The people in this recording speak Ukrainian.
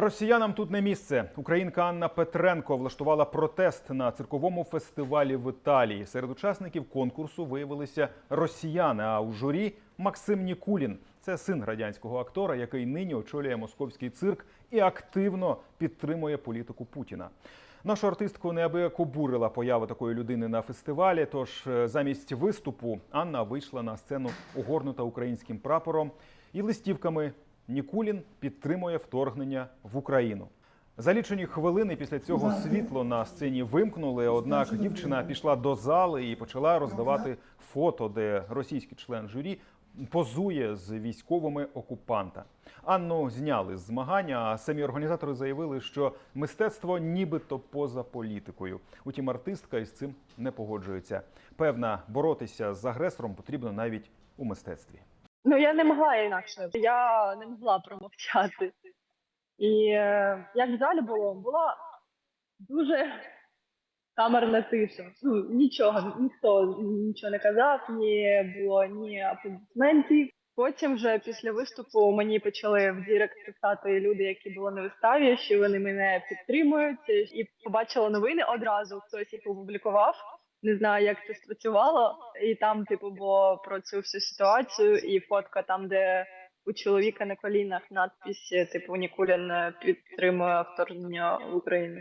Росіянам тут не місце. Українка Анна Петренко влаштувала протест на цирковому фестивалі в Італії. Серед учасників конкурсу виявилися росіяни. А у журі Максим Нікулін. Це син радянського актора, який нині очолює московський цирк і активно підтримує політику Путіна. Нашу артистку неабияк обурила поява такої людини на фестивалі. Тож е, замість виступу Анна вийшла на сцену огорнута українським прапором і листівками Нікулін підтримує вторгнення в Україну. За лічені хвилини після цього світло на сцені вимкнули. Однак дівчина пішла до зали і почала роздавати фото, де російський член журі позує з військовими окупанта. Анну зняли з змагання. А самі організатори заявили, що мистецтво нібито поза політикою. Утім, артистка із цим не погоджується. Певна, боротися з агресором потрібно навіть у мистецтві. Ну я не могла інакше. Я не могла промовчати. І е, як залі було, була дуже камерна тиша. Ну, нічого, ніхто нічого не казав, ні було ні аплодисментів. Потім вже після виступу мені почали в Дірект писати люди, які були на виставі, що вони мене підтримують, і побачила новини одразу. Хтось їх опублікував. Не знаю, як це спрацювало, і там, типу, було про цю всю ситуацію, і фотка там, де у чоловіка на колінах надпись, типу, Нікулін е, підтримує вторгнення в Україну.